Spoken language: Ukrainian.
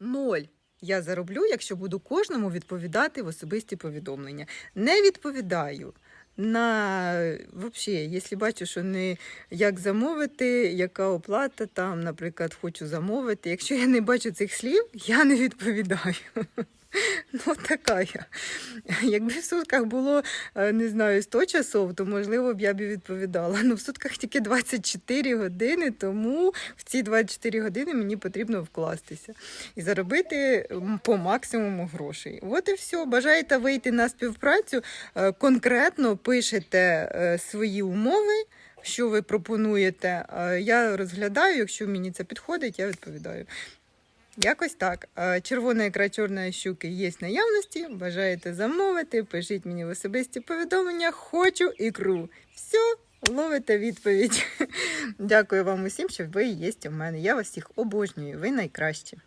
Ноль я зароблю, якщо буду кожному відповідати в особисті повідомлення. Не відповідаю. На взагалі, якщо бачу, що не як замовити, яка оплата там, наприклад, хочу замовити. Якщо я не бачу цих слів, я не відповідаю. Ну, така я. Якби в сутках було, е, не знаю, 100 часов, то можливо б я б відповідала. Ну, в сутках тільки 24 години, тому в ці 24 години мені потрібно вкластися і заробити по максимуму грошей. От і все. Бажаєте вийти на співпрацю, е, конкретно пишете е, свої умови. Що ви пропонуєте? Я розглядаю, якщо мені це підходить, я відповідаю. Якось так. Е, Червона ікра чорної щуки є в наявності. Бажаєте замовити, пишіть мені в особисті повідомлення. Хочу ікру. Все, ловите відповідь. Дякую вам усім, що ви є у мене. Я вас всіх обожнюю. Ви найкращі.